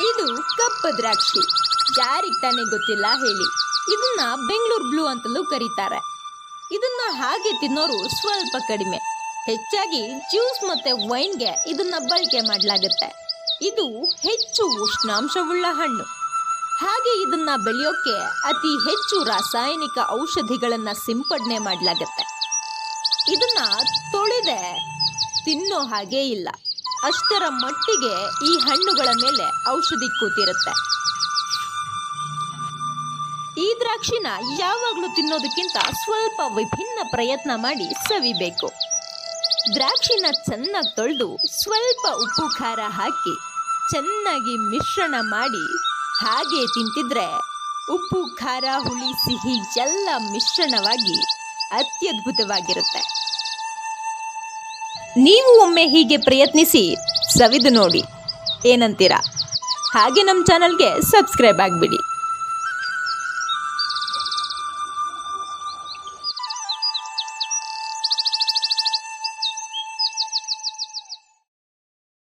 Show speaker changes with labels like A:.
A: ಇದು ಕಪ್ಪು ದ್ರಾಕ್ಷಿ. ಯಾರಿಗೆ ತಾನೇ ಗೊತ್ತಿಲ್ಲ ಹೇಳಿ. ಇದನ್ನ ಬೆಂಗಳೂರು ಬ್ಲೂ ಅಂತಲೂ ಕರೀತಾರೆ. ಇದನ್ನ ಹಾಗೆ ತಿನ್ನೋರು ಸ್ವಲ್ಪ ಕಡಿಮೆ. ಹೆಚ್ಚಾಗಿ ಜ್ಯೂಸ್ ಮತ್ತೆ ವೈನ್ಗೆ ಇದನ್ನ ಬಳಕೆ ಮಾಡಲಾಗುತ್ತೆ. ಇದು ಹೆಚ್ಚು ಉಷ್ಣಾಂಶವುಳ್ಳ ಹಣ್ಣು. ಹಾಗೆ ಇದನ್ನ ಬೆಳೆಯೋಕೆ ಅತಿ ಹೆಚ್ಚು ರಾಸಾಯನಿಕ ಔಷಧಿಗಳನ್ನ ಸಿಂಪಡಣೆ ಮಾಡಲಾಗುತ್ತೆ. ಇದನ್ನ ತೊಳೆದೆ ತಿನ್ನೋ ಹಾಗೆ ಇಲ್ಲ. ಅಷ್ಟರ ಮಟ್ಟಿಗೆ ಈ ಹಣ್ಣುಗಳ ಮೇಲೆ ಔಷಧಿ ಕೂತಿರುತ್ತೆ. ಈ ದ್ರಾಕ್ಷಿನ ಯಾವಾಗಲೂ ತಿನ್ನೋದಕ್ಕಿಂತ ಸ್ವಲ್ಪ ವಿಭಿನ್ನ ಪ್ರಯತ್ನ ಮಾಡಿ ಸವಿಬೇಕು. ದ್ರಾಕ್ಷಿನ ಚೆನ್ನಾಗಿ ತೊಳೆದು ಸ್ವಲ್ಪ ಉಪ್ಪು ಖಾರ ಹಾಕಿ ಚೆನ್ನಾಗಿ ಮಿಶ್ರಣ ಮಾಡಿ ಹಾಗೆ ತಿಂತಿದ್ರೆ ಉಪ್ಪು, ಖಾರ, ಹುಳಿ, ಸಿಹಿ ಎಲ್ಲ ಮಿಶ್ರಣವಾಗಿ ಅತ್ಯದ್ಭುತವಾಗಿರುತ್ತೆ. ನೀವು ಒಮ್ಮೆ ಹೀಗೆ ಪ್ರಯತ್ನಿಸಿ ಸವಿದು ನೋಡಿ. ಏನಂತೀರಾ? ಹಾಗೆ ನಮ್ಮ ಚಾನಲ್ಗೆ ಸಬ್ಸ್ಕ್ರೈಬ್ ಆಗಿಬಿಡಿ.